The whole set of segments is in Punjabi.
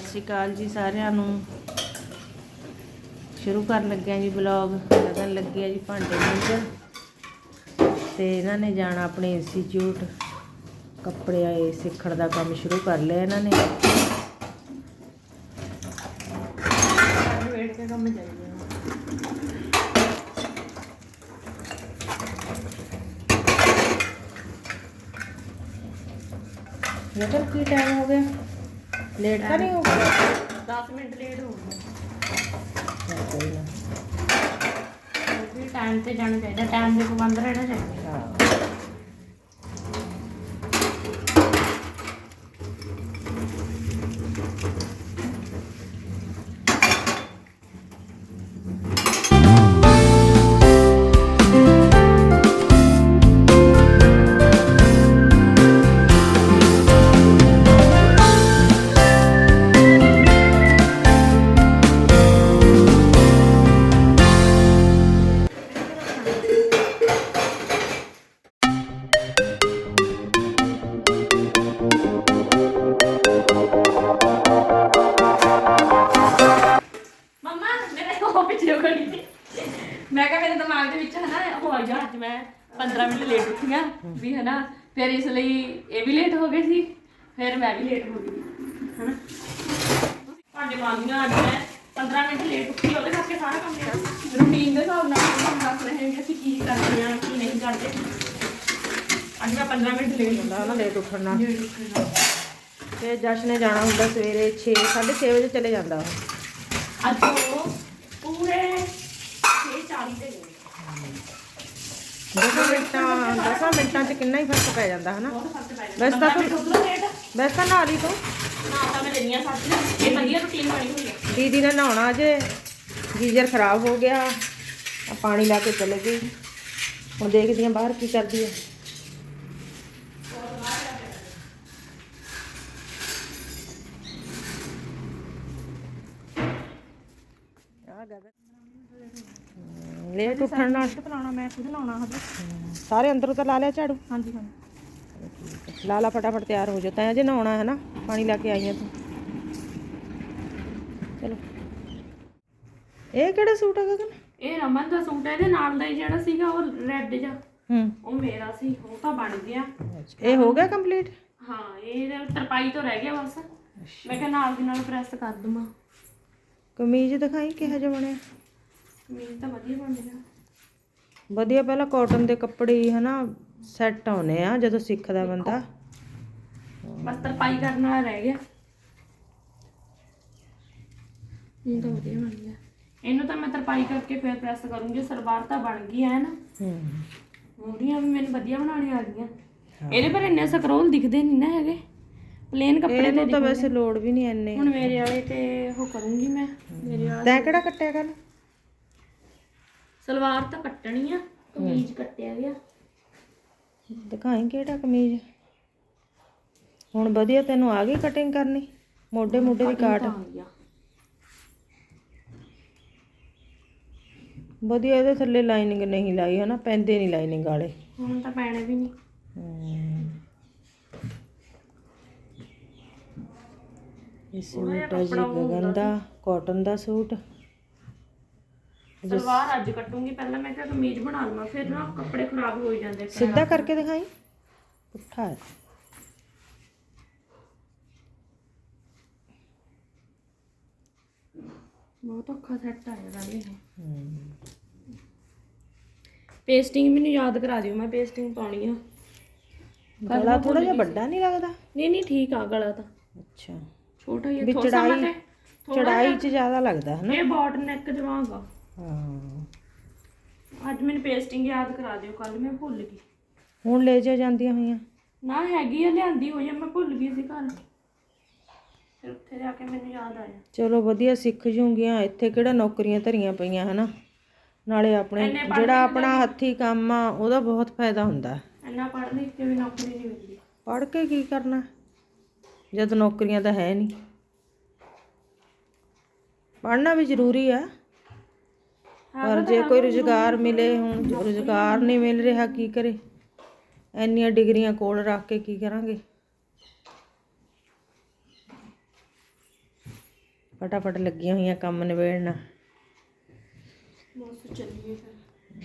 ਸਤਿ ਸ਼੍ਰੀ ਅਕਾਲ ਜੀ ਸਾਰਿਆਂ ਨੂੰ। ਸ਼ੁਰੂ ਕਰਨ ਲੱਗਿਆ ਜੀ ਬਲੌਗ ਲੱਗਣ ਲੱਗਿਆ ਜੀ ਭਾਂਡੇ ਮਾਂਜਣ। ਤੇ ਇਹਨਾਂ ਨੇ ਜਾਣਾ ਆਪਣੇ ਇੰਸਟੀਚਿਊਟ, ਕੱਪੜੇ ਆਏ ਸਿੱਖਣ ਦਾ ਕੰਮ ਸ਼ੁਰੂ ਕਰ ਲਿਆ ਇਹਨਾਂ ਨੇ। ਵੇਟ ਕੇ ਕੰਮ ਚੱਲ ਇਹ ਤਾਂ ਕੀ ਟਾਈਮ ਹੋ ਗਿਆ। ਲੇਟ ਤਾਂ ਨਹੀਂ ਹੋ ਗਿਆ। 10 ਮਿੰਟ ਲੇਟ ਹੋ ਚੱਲ ਕੋਈ ਨਾ। ਵੀ ਟਾਈਮ ਤੇ ਜਾਣਾ ਚਾਹੀਦਾ। ਟਾਈਮ ਦੇ ਪਾਬੰਦ ਰਹਿਣਾ ਚਾਹੀਦਾ। ਮੈਂ ਵੀ ਲੇਟ ਹੋ ਗਈ ਹਨਾ? ਭਾਂਡੇ ਮਾਂਗੀਆਂ ਅੱਜ ਮੈਂ 15 ਮਿੰਟ ਲੇਟ ਉੱਠੀ ਉਹਦੇ ਕਰਕੇ ਸਾਰਾ ਕੰਮ ਮੇਰਾ ਰੂਟੀਨ ਦੇ ਹਿਸਾਬ ਨਾਲ ਤੁਹਾਨੂੰ ਦੱਸ ਰਹੇ ਹਾਂ ਕਿ ਅਸੀਂ ਕੀ ਕਰਦੇ ਹਾਂ ਕੀ ਨਹੀਂ ਕਰਦੇ। ਅੱਜ ਮੈਂ 15 ਮਿੰਟ ਲੇਟ ਹੁੰਦਾ ਨਾ ਲੇਟ ਉੱਠਣ ਤੇ ਜਸ਼ ਨੇ ਜਾਣਾ ਹੁੰਦਾ ਸਵੇਰੇ 6 6:30 ਵਜੇ ਚਲੇ ਜਾਂਦਾ ਉਹ। ਅੱਜ ਉਹ ਪੂਰੇ 6:40 ਤੇ ਗਏ। 10 ਮਿੰਟਾਂ 10 ਮਿੰਟਾਂ 'ਚ ਕਿੰਨਾ ਹੀ ਫ਼ਰਕ ਪੈ ਜਾਂਦਾ ਹਨਾ? ਵੈਸੇ ਤਾਂ ਲੇਟ ਵੈਸੇ ਨਹਾ ਲਈ ਤੂੰ। ਨਾ ਤਾਂ ਮੈਂ ਲੈਣੀਆਂ ਸੱਚ ਇਹ ਵਧੀਆ ਰੁਟੀਨ ਬਣੀ ਹੋਈ ਹੈ ਦੀਦੀ ਨੇ ਨਹਾਉਣਾ ਜੇ। ਗੀਜ਼ਰ ਖਰਾਬ ਹੋ ਗਿਆ। ਆ ਪਾਣੀ ਲਾ ਕੇ ਚਲੇ ਗਈ। ਹੁਣ ਦੇਖਦੀ ਹਾਂ ਬਾਹਰ ਕੀ ਕਰਦੀ ਹੈ ਲੇਟ ਉੱਠਣ ਨਾਲ। ਲਾਉਣਾ ਮੈਂ ਖੁਦ ਲਾਉਣਾ ਹਜੇ। ਸਾਰੇ ਅੰਦਰੋਂ ਤਾਂ ਲਾ ਲਿਆ ਝਾੜੂ। ਹਾਂਜੀ ਹਾਂਜੀ। ਲਾ ਲਾ ਫਟਾਫਟ ਤਿਆਰ ਹੋ ਜਾ ਤੈਂ ਅਜੇ ਨਹਾਉਣਾ ਹੈ ਨਾ ਪਾਣੀ ਲਾ ਕੇ ਆਈ ਆ ਤੂੰ। ਚਲੋ। ਇਹ ਕਿਹੜਾ ਸੂਟ ਹੈ ਗਗਨ? ਇਹ ਰਮਨ ਦਾ ਸੂਟ ਹੈ ਇਹਦੇ ਨਾਲ ਦਾ ਹੀ ਜਿਹੜਾ ਸੀਗਾ ਉਹ ਰੈੱਡ ਜਿਹਾ। ਹੂੰ। ਉਹ ਮੇਰਾ ਸੀ ਉਹ ਤਾਂ ਬਣ ਗਿਆ। ਇਹ ਹੋ ਗਿਆ ਕੰਪਲੀਟ ਹਾਂ ਇਹ ਤਰਪਾਈ ਤੋਂ ਰਹਿ ਗਿਆ ਬਸ। ਮੈਂ ਕਿਹਾ ਨਾਲ ਦੀ ਨਾਲ ਪ੍ਰੈਸ ਕਰ ਦਵਾਂ। ਕਮੀਜ਼ ਦਿਖਾਈ ਕਿਹੋ ਜਿਹਾ ਬਣਿਆ ਕਮੀਜ਼ ਤਾਂ ਵਧੀਆ ਬਣ ਗਿਆ ਵਧੀਆ ਪਹਿਲਾਂ ਕਾਟਨ ਦੇ ਕੱਪੜੇ ਹੀ ਹਨਾ ਸੈੱਟ ਆਉਨੇ ਆ ਜਦੋਂ ਸਿੱਖਦਾ ਬੰਦਾ। ਬਸ ਤਰਪਾਈ ਕਰਨ ਵਾਲਾ ਰਹਿ ਗਿਆ। ਇਹ ਤਾਂ ਵਧੀਆ ਬਣ ਗਿਆ। ਇਹਨੂੰ ਤਾਂ ਮੈਂ ਤਰਪਾਈ ਕਰਕੇ ਫਿਰ ਪ੍ਰੈਸ ਕਰੂੰਗੀ ਸਲਵਾਰ ਤਾਂ ਬਣ ਗਈ ਹੈ ਨਾ ਹੂੰ। ਮੂਰੀਆਂ ਵੀ ਮੈਨੂੰ ਵਧੀਆ ਬਣਾਉਣੀਆਂ ਆ ਗਈਆਂ ਇਹਦੇ ਪਰ ਇੰਨੇ ਸਕਰੋਲ ਦਿਖਦੇ ਨਹੀਂ ਨਾ ਹੈਗੇ। ਪਲੇਨ ਕੱਪੜੇ ਤੇ ਤਾਂ ਵੈਸੇ ਲੋੜ ਵੀ ਨਹੀਂ ਐਨੇ ਹੁਣ ਮੇਰੇ ਵਾਲੇ ਤੇ ਉਹ ਕਰੂੰਗੀ ਮੈਂ। ਮੇਰੇ ਵਾਲਾ ਤੈਂ ਕਿਹੜਾ ਕੱਟਿਆ ਕੱਲ ਸਲਵਾਰ ਤਾਂ ਕੱਟਣੀ ਆ ਕਮੀਜ਼ ਕੱਟਿਆ ਗਿਆ। ਦਿਖਾਈ ਕਿਹੜਾ ਕਮੀਜ਼? ਹੁਣ ਵਧੀਆ ਤੈਨੂੰ ਆ ਗਈ ਕਟਿੰਗ ਕਰਨੀ। ਮੋਢੇ ਮੋਢੇ ਦੀ ਕਾਟ। ਵਧੀਆ ਇਹਦੇ ਥੱਲੇ ਲਾਈਨਿੰਗ ਨਹੀਂ ਲਾਈ ਹਨਾ? ਪੈਂਦੇ ਨਹੀਂ ਲਾਈਨਿੰਗ ਵਾਲੇ। ਹੁਣ ਤਾਂ ਪੈਣੇ ਵੀ ਨਹੀਂ। ਸੂਟ ਹੈ ਜੀ ਗਗਨ ਦਾ ਕਾਟਨ ਦਾ ਸੂਟ। ਸਲਵਾਰ ਅੱਜ ਕੱਟੂੰਗੀ ਪਹਿਲਾਂ ਮੈਂ ਕਿਹਾ ਕਮੀਜ਼ ਬਣਾ ਲਵਾਂ ਫਿਰ ਨਾ ਕੱਪੜੇ ਖਰਾਬ ਹੋ ਜਾਂਦੇ ਸਿੱਧਾ ਕਰਕੇ ਦਿਖਾਈ। ਪੁੱਠਾ ਹੈ। ਬਹੁਤ ਔਖਾ ਸੈੱਟ ਆਇਆ ਦਾ ਇਹ। ਪੇਸਟਿੰਗ ਮੈਨੂੰ ਯਾਦ ਕਰਾ ਦਿਓ ਮੈਂ ਪੇਸਟਿੰਗ ਪਾਉਣੀ ਆ। ਗਲਾ ਥੋੜਾ ਜਿਹਾ ਵੱਡਾ ਨਹੀਂ ਲੱਗਦਾ? ਨਹੀਂ ਨਹੀਂ ਠੀਕ ਆ ਗਲਾ ਤਾਂ। ਅੱਛਾ। ਛੋਟਾ ਹੀ ਥੋੜਾ ਤੇ ਚੜਾਈ 'ਚ ਜ਼ਿਆਦਾ ਲੱਗਦਾ ਹਨਾ ਇਹ ਬਾਟ ਨੈਕ ਜਵਾਂਗਾ ਹਾਂ। ਅੱਜ ਮੈਨੂੰ ਪੇਸਟਿੰਗ ਯਾਦ ਕਰਾ ਦਿਓ ਕੱਲ ਮੈਂ ਭੁੱਲ ਗਈ। ਹੁਣ ਲੈ ਜਾ ਜਾਂਦੀਆਂ ਹੋਈਆਂ। ਨਾ ਹੈਗੀ ਆ ਲਿਆਂਦੀ ਹੋਈ ਆ ਮੈਂ ਭੁੱਲ ਗਈ ਸੀ ਘਰ। ਫਿਰ ਉੱਥੇ ਜਾ ਕੇ ਮੈਨੂੰ ਯਾਦ ਆਇਆ। ਚਲੋ ਵਧੀਆ ਸਿੱਖ ਜੂਗੀਆਂ ਇੱਥੇ ਕਿਹੜਾ ਨੌਕਰੀਆਂ ਧਰੀਆਂ ਪਈਆਂ ਹਨਾ? ਨਾਲੇ ਆਪਣੇ ਜਿਹੜਾ ਆਪਣਾ ਹੱਥੀ ਕੰਮ ਆ ਉਹਦਾ ਬਹੁਤ ਫਾਇਦਾ ਹੁੰਦਾ। ਇੰਨਾ ਪੜ੍ਹ ਲਿਖ ਕੇ ਵੀ ਨੌਕਰੀ ਨਹੀਂ ਮਿਲਦੀ। ਪੜ੍ਹ ਕੇ ਕੀ ਕਰਨਾ? ਜਦ ਨੌਕਰੀਆਂ ਤਾਂ ਹੈ ਨਹੀਂ। ਪੜ੍ਹਨਾ ਵੀ ਜ਼ਰੂਰੀ ਆ। ਪਰ ਜੇ ਕੋਈ ਰੁਜ਼ਗਾਰ ਮਿਲੇ ਹੁਣ ਜੋ ਰੁਜ਼ਗਾਰ ਨਹੀਂ ਮਿਲ ਰਿਹਾ ਕੀ ਕਰੇ? ਇੰਨੀਆਂ ਡਿਗਰੀਆਂ ਕੋਲ ਰੱਖ ਕੇ ਕੀ ਕਰਾਂਗੇ? ਫਟਾਫਟ ਲੱਗੀਆਂ ਹੋਈਆਂ ਕੰਮ ਨਿਬੇੜਨ। ਬਸ ਚੱਲੀਏ ਫਿਰ।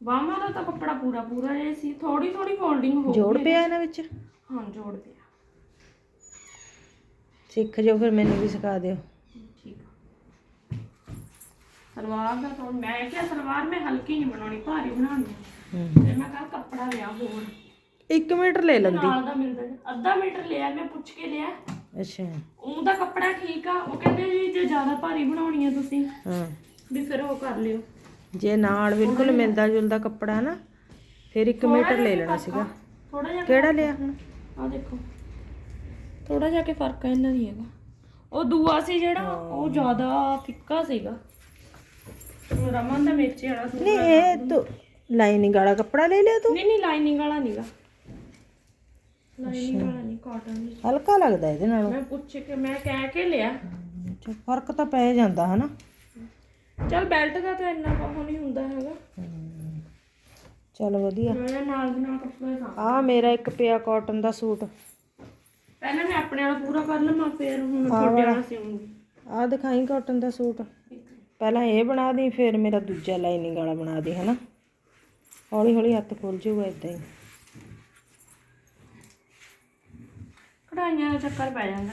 ਬਾਹਾਂ ਦਾ ਤਾਂ ਕੱਪੜਾ ਪੂਰਾ ਪੂਰਾ ਜੇ ਸੀ ਥੋੜੀ ਥੋੜੀ ਫੋਲਡਿੰਗ ਹੋ ਜੋੜ ਪਿਆ ਇਹਨਾਂ ਵਿੱਚ? ਹਾਂ ਜੋੜ ਪਿਆ। ਸਿੱਖ ਜਾਓ ਫਿਰ ਮੈਨੂੰ ਵੀ ਸਿਖਾ ਦਿਓ। ਸਲਵਾਰ ਦਾ ਤਾਂ ਮੈਂ ਕਿਹਾ ਸਲਵਾਰ ਮੈਂ ਹਲਕੀ ਨਹੀਂ ਬਣਾਉਣੀ ਭਾਰੀ ਬਣਾਉਣੀ। ਹੂੰ। ਤੇ ਮੈਂ ਕਿਹਾ ਕੱਪੜਾ ਲਿਆ ਹੋਰ। 1 ਮੀਟਰ ਲੈ ਲੈਂਦੀ। ਨਾਲ ਦਾ ਮਿਲਦਾ ਜੀ। ਅੱਧਾ ਮੀਟਰ ਲਿਆ ਮੈਂ ਪੁੱਛ ਕੇ ਲਿਆ। ਅੱਛਾ। ਉਹਦਾ ਕੱਪੜਾ ਠੀਕ ਆ ਉਹ ਕਹਿੰਦੇ ਜੀ ਜੇ ਜ਼ਿਆਦਾ ਭਾਰੀ ਬਣਾਉਣੀ ਆ ਤੁਸੀਂ ਹਾਂ। ਵੀ ਫਿਰ ਉਹ ਕਰ ਲਿਓ। ਜੇ ਨਾਲ ਬਿਲਕੁਲ ਮਿਲਦਾ ਜੁਲਦਾ ਕੱਪੜਾ ਨਾ ਫਿਰ 1 ਮੀਟਰ ਲੈ ਲੈਣਾ ਸੀਗਾ। ਥੋੜਾ ਜਿਹਾ ਕਿਹੜਾ ਲਿਆ ਹੁਣ? ਆ ਦੇਖੋ। ਥੋੜਾ ਜਿਹਾ ਕਿ ਫ਼ਰਕ ਆ ਇਹਨਾਂ ਦੀ ਹੈਗਾ। ਉਹ ਦੂਆ ਸੀ ਜਿਹੜਾ ਉਹ ਜ਼ਿਆਦਾ ਫਿੱਕਾ ਸੀਗਾ। ਰਮਨ ਦਾ ਮੇਚੇ ਵਾਲਾ ਸੀ। ਨਹੀਂ ਇਹ ਤੂੰ ਲਾਈਨਿੰਗ ਵਾਲਾ ਕੱਪੜਾ ਲੈ ਲਿਆ ਤੂੰ? ਨਹੀਂ ਨਹੀਂ ਲਾਈਨਿੰਗ ਵਾਲਾ ਨਹੀਂਗਾ ਲਾਈਨਿੰਗ ਵਾਲਾ ਨਹੀਂ ਕਾਟਨ ਦੀ ਹਲਕਾ ਲੱਗਦਾ ਇਹਦੇ ਨਾਲੋਂ। ਮੈਂ ਪੁੱਛ ਕੇ ਮੈਂ ਕਹਿ ਕੇ ਲਿਆ। ਅੱਛਾ, ਫ਼ਰਕ ਤਾਂ ਪੈ ਜਾਂਦਾ ਹਨਾ? ਚਲ ਬੈਲਟ ਦਾ ਤਾਂ ਇੰਨਾ ਕੁ ਨਹੀਂ ਹੁੰਦਾ ਹੈਗਾ। ਚਲ ਵਧੀਆ। ਮੈਂ ਨਾਲ ਦੀ ਨਾਲ ਕੱਪੜੇ ਸਾ ਆ ਮੇਰਾ ਇੱਕ ਪਿਆ ਕਾਟਨ ਦਾ ਸੂਟ। ਪਹਿਲਾਂ ਮੈਂ ਆਪਣੇ ਵਾਲਾ ਪੂਰਾ ਕਰ ਲਵਾਂ ਫਿਰ ਹੁਣ ਤੁਹਾਡੇ ਵਾਲਾ। ਸਿਉਂਗੀ ਆ ਦਿਖਾਈ ਕਾਟਨ ਦਾ ਸੂਟ। ਪਹਿਲਾਂ ਇਹ ਬਣਾ ਦੀ ਫਿਰ ਮੇਰਾ ਦੂਜਾ ਲਾਈਨਿੰਗ ਵਾਲਾ ਬਣਾ ਦੀ ਹਨਾ? ਹੌਲੀ ਹੌਲੀ ਹੱਥ ਖੁੱਲ ਜਾਊਗਾ ਇਦਾਂ ਹੀ। ਕਢਾਈਆਂ ਦਾ ਚੱਕਰ ਪੈ ਜਾਂਦਾ।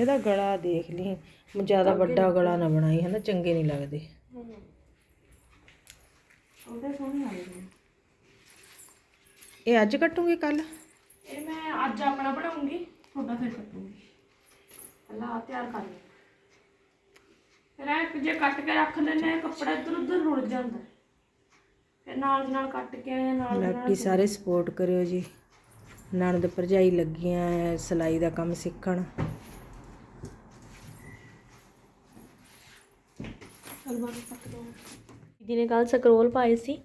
ਇਹਦਾ ਗਲਾ ਦੇਖ ਲਈ। ਜ਼ਿਆਦਾ ਵੱਡਾ ਗਲਾ ਨਾ ਬਣਾਈ ਹਨਾ? ਚੰਗੇ ਨਹੀਂ ਲੱਗਦੇ। ਉਹਦੇ ਸੋਹਣੇ ਲੱਗਦੇ ਨੇ ਇਹ ਅੱਜ ਕੱਟੂਗੇ ਕੱਲ? ਇਹ ਮੈਂ ਅੱਜ ਆਪਣਾ ਬਣਾਉਂਗੀ ਤੁਹਾਡਾ ਫਿਰ ਕੱਟੂੰਗੀ। ਪਹਿਲਾਂ ਤਿਆਰ ਕਰ ਲਈ ਫਿਰ ਇਹ ਜੇ ਕੱਟ ਕੇ ਰੱਖ ਲੈਣੇ ਆ ਕੱਪੜਾ ਇੱਧਰ ਉੱਧਰ ਰੁੜ ਜਾਂਦਾ। ਫਿਰ ਨਾਲ ਦੀ ਨਾਲ ਕੱਟ ਕੇ ਆਏ ਨਾਲ ਦੀ ਨਾਲ ਬਾਕੀ ਸਾਰੇ ਸਪੋਰਟ ਕਰਿਓ ਜੀ। ਨਣਦ ਭਰਜਾਈ ਲੱਗੀਆਂ ਐ ਸਿਲਾਈ ਦਾ ਕੰਮ ਸਿੱਖਣ। ਸਲਵਾਰ ਕੱਟ ਦੋ ਕੱਲ ਸਕਰੋਲ ਪਾਏ ਸੀ।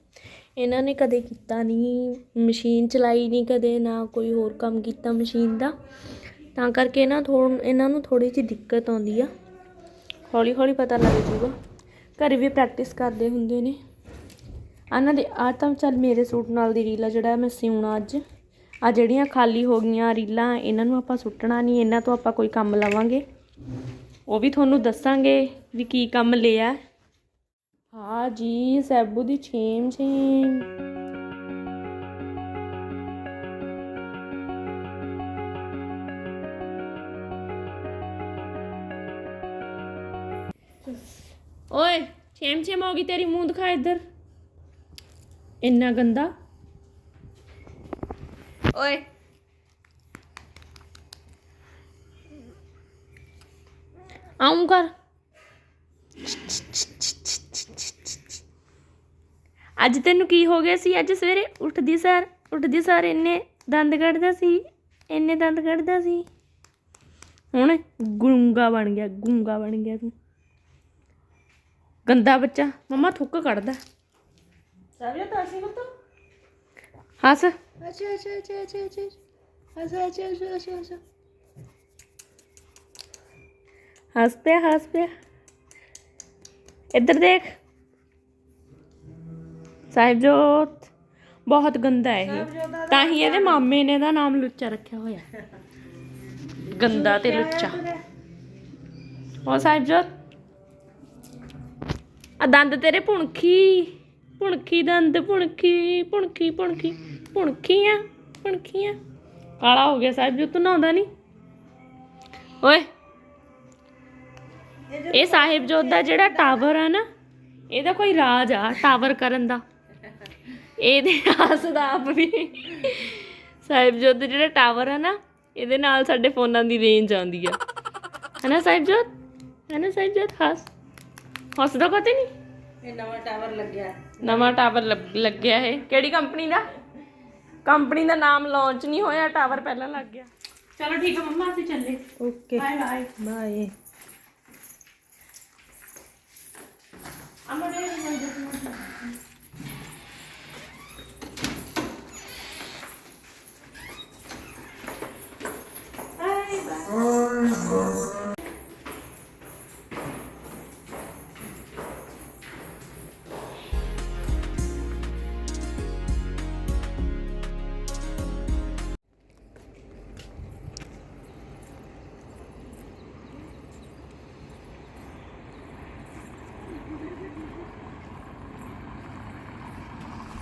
ਇਹਨਾਂ ਨੇ ਕਦੇ ਕੀਤਾ ਨਹੀਂ ਮਸ਼ੀਨ ਚਲਾਈ ਨਹੀਂ ਕਦੇ ਨਾ ਕੋਈ ਹੋਰ ਕੰਮ ਕੀਤਾ ਮਸ਼ੀਨ ਦਾ। ਤਾਂ ਕਰਕੇ ਨਾ ਥੋੜ ਇਹਨਾਂ ਨੂੰ ਥੋੜੀ ਜਿਹੀ ਦਿੱਕਤ ਆਉਂਦੀ ਆ। ਹੌਲੀ ਹੌਲੀ ਪਤਾ ਲੱਗ ਜੂਗਾ। ਘਰੇ ਵੀ ਪ੍ਰੈਕਟਿਸ ਕਰਦੇ ਹੁੰਦੇ ਨੇ। ਇਹਨਾਂ ਦੇ ਆ ਤਾਂ ਚੱਲ ਮੇਰੇ ਸੂਟ ਨਾਲ ਦੀ ਰੀਲਾ ਜਿਹੜਾ ਮੈਂ ਸਿਉਣਾ ਅੱਜ। ਆ ਜਿਹੜੀਆਂ ਖਾਲੀ ਹੋ ਗਈਆਂ ਰੀਲਾਂ, ਇਹਨਾਂ ਨੂੰ ਆਪਾਂ ਸੁੱਟਣਾ ਨਹੀਂ, ਇਹਨਾਂ ਤੋਂ ਆਪਾਂ ਕੋਈ ਕੰਮ ਲਵਾਂਗੇ। ਉਹ ਵੀ ਤੁਹਾਨੂੰ ਦੱਸਾਂਗੇ ਵੀ ਕੀ ਕੰਮ ਲਿਆ। ਹਾਂ ਜੀ, ਸੈਬੂ ਦੀ ਛੇਮ ਛੇਮ ਓਏ ਛੇਮ ਛੇਮ ਹੋ ਗਈ ਤੇਰੀ ਮੂੰਹ ਦਿਖਾ ਇੱਧਰ। ਇੰਨਾ ਗੰਦਾ। ਓਏ। ਆਉਂ ਕਰ। ਅੱਜ ਤੈਨੂੰ ਕੀ ਹੋ ਗਿਆ ਸੀ? ਅੱਜ ਸਵੇਰੇ ਉੱਠਦੀ ਸਾਰ ਉੱਠਦੀ ਸਾਰ ਇੰਨੇ ਦੰਦ ਕੱਢਦਾ ਸੀ ਇੰਨੇ ਦੰਦ ਕੱਢਦਾ ਸੀ। ਹੁਣ ਗੁੰਗਾ ਬਣ ਗਿਆ ਗੁੰਗਾ ਬਣ ਗਿਆ ਤੂੰ। ਗੰਦਾ ਬੱਚਾ ਮਮਾ ਥੁੱਕ ਕੱਢਦਾ। ਸਾਬਿਆ ਤਾਂ ਅਸੀਂ ਬਤਾ ਹੱਸ। ਅੱਛਾ ਅੱਛਾ ਅੱਛਾ ਅੱਛਾ ਅੱਛਾ ਅੱਛਾ ਅੱਛਾ ਅੱਛਾ ਅੱਛਾ ਅੱਛਾ। ਹੱਸ ਪਿਆ ਹੱਸ ਪਿਆ। ਇੱਧਰ ਦੇਖ। ਸਾਹਿਬਜੋਤ ਬਹੁਤ ਗੰਦਾ ਹੈ ਇਹ ਤਾਂ ਹੀ ਇਹਦੇ ਮਾਮੇ ਨੇ ਇਹਦਾ ਨਾਮ ਲੁੱਚਾ ਰੱਖਿਆ ਹੋਇਆ। ਗੰਦਾ ਤੇ ਲੁੱਚਾ। ਉਹ ਸਾਹਿਬਜੋਤ ਆ ਦੰਦ ਤੇਰੇ ਭੁਣਖੀ ਭੁਣਖੀ ਦੰਦ ਭੁਣਖੀ ਭੁਣਖੀ ਭੁਣਖੀ ਭੁਣਖੀਆਂ ਭੁਣਖੀਆਂ ਕਾਲਾ ਹੋ ਗਿਆ ਸਾਹਿਬਜੋਤ ਤੂੰ ਨਹਾਉਂਦਾ ਨਹੀਂ। ਓਏ, ਇਹ ਸਾਹਿਬ ਜੋਤ ਦਾ ਜਿਹੜਾ ਟਾਵਰ ਆ ਨਾ, ਇਹਦਾ ਕੋਈ ਰਾਜ ਆ ਟਾਵਰ ਕਰਨ ਦਾ। ਇਹਦੇ ਹੱਸਦਾ ਆਪ ਵੀ। ਸਾਹਿਬ ਜੋਤ ਦਾ ਜਿਹੜਾ ਟਾਵਰ ਆ ਨਾ, ਇਹਦੇ ਨਾਲ ਸਾਡੇ ਫੋਨਾਂ ਦੀ ਰੇਂਜ ਆਉਂਦੀ ਆ। ਹੈਨਾ ਸਾਹਿਬ ਜੋਤ? ਹੈਨਾ ਸਾਹਿਬ ਜੋਤ? ਹੱਸ। ਹੱਸਦਾ ਕਦੇ ਨਹੀਂ? ਇਹ ਨਵਾਂ ਟਾਵਰ ਲੱਗਿਆ। ਨਵਾਂ ਟਾਵਰ ਲੱਗ- ਲੱਗਿਆ ਹੈ ਕਿਹੜੀ ਕੰਪਨੀ ਦਾ? ਕੰਪਨੀ ਦਾ ਨਾਮ ਲਾਂਚ ਨਹੀਂ ਹੋਇਆ ਟਾਵਰ ਪਹਿਲਾਂ ਲੱਗ ਗਿਆ। ਚਲੋ ਠੀਕ ਹੈ ਮੰਮਾ ਅਸੀਂ ਚੱਲੇ। ਓਕੇ ਬਾਏ ਬਾਏ ਬਾਏ ਅਮਰੇ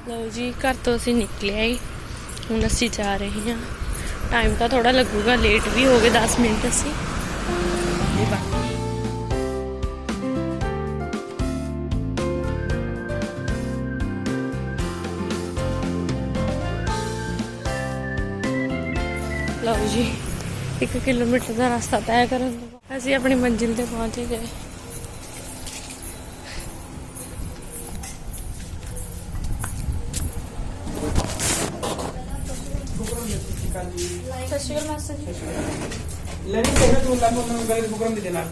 ਲਓ ਜੀ ਘਰ ਤੋਂ ਅਸੀਂ ਨਿਕਲੇ ਆਈ ਹੁਣ ਅਸੀਂ ਜਾ ਰਹੇ ਹਾਂ। ਟਾਈਮ ਤਾਂ ਥੋੜਾ ਲੱਗੂਗਾ ਲੇਟ ਵੀ ਹੋ ਗਏ 10 ਮਿੰਟ ਅਸੀਂ। ਬਾਕੀ ਲਓ ਜੀ 1 ਕਿਲੋਮੀਟਰ ਦਾ ਰਸਤਾ ਤੈਅ ਕਰਨ ਤੋਂ ਅਸੀਂ ਆਪਣੀ ਮੰਜ਼ਿਲ ਤੇ ਪਹੁੰਚ ਗਏ। ਸਤਿ ਸ਼੍ਰੀ ਅਕਾਲ ਮਾਸਟਰ ਜੀ। ਤੂੰ ਲੱਗ ਬੁਕਰਮ ਦੇ ਦੇਣਾ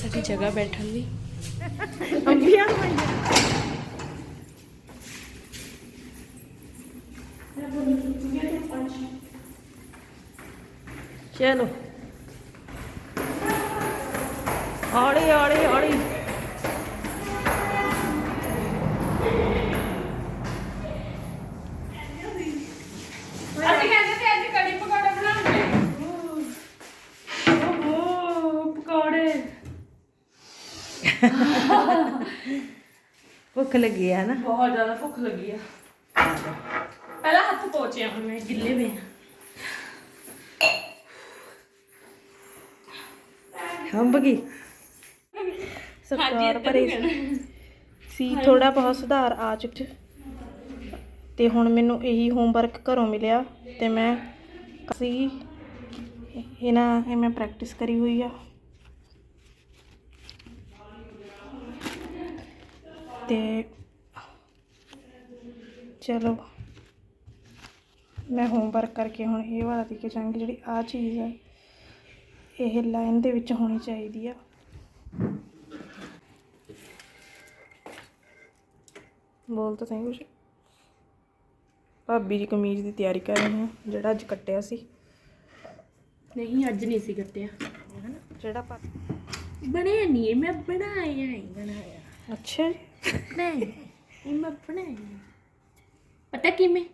ਸਾਡੀ ਜਗ੍ਹਾ ਬੈਠਣ ਦੀ ਅੰਬੀਆਂ ਚਲੋ। ਹੌਲੀ ਹੌਲੀ ਹੌਲੀ। ਅਸੀਂ ਕਹਿੰਦੇ ਤੇ ਅੱਜ ਕੜੀ ਪਕੌੜੇ ਬਣਾਉਣੇ ਓਹੋ ਪਕੌੜੇ। ਭੁੱਖ ਲੱਗੀ ਆ ਨਾ। ਬਹੁਤ ਜ਼ਿਆਦਾ ਭੁੱਖ ਲੱਗੀ ਆ। ਪਹਿਲਾਂ ਹੱਥ ਪੋਚੇ ਹੁਣ ਮੈਂ ਗਿੱਲੇ ਵੇ ਹੰਬ ਗਈ। ਸਰਕਾਰ ਭਰੇ ਸੀ। ਥੋੜਾ ਬਹੁਤ ਸੁਧਾਰ ਆ ਚੁੱਕਿਆ ਤੇ ਹੁਣ ਮੈਨੂੰ ਇਹੀ ਹੋਮਵਰਕ ਘਰੋਂ ਮਿਲਿਆ ਤੇ ਮੈਂ ਸੀ। ਇਹਨਾਂ ਇਹ ਮੈਂ ਪ੍ਰੈਕਟਿਸ ਕਰੀ ਹੋਈ ਆ। ਤੇ ਚਲੋ ਮੈਂ ਹੋਮਵਰਕ ਕਰਕੇ ਹੁਣ ਇਹ ਵਾਲਾ ਦੇ ਕੇ ਜਾਵਾਂਗੀ ਜਿਹੜੀ ਆ ਚੀਜ਼ ਹੈ ਇਹ ਲਾਈਨ ਦੇ ਵਿੱਚ ਹੋਣੀ ਚਾਹੀਦੀ ਆ। ਬੋਲ ਤਾਂ ਸਹੀ ਕੁਛ। ਭਾਬੀ ਜੀ ਕਮੀਜ਼ ਦੀ ਤਿਆਰੀ ਕਰ ਰਹੇ ਆ ਜਿਹੜਾ ਅੱਜ ਕੱਟਿਆ ਸੀ। ਨਹੀਂ ਅੱਜ ਨਹੀਂ ਸੀ ਕੱਟਿਆ। ਜਿਹੜਾ ਪਾ ਬਣਿਆ ਨਹੀਂ ਮੈਂ ਬਣਾਇਆ ਹੀ ਬਣਾਇਆ। ਅੱਛਾ ਨਹੀਂ ਇਹ ਮੈਂ ਬਣਾਇਆ ਪਤਾ ਕਿਵੇਂ?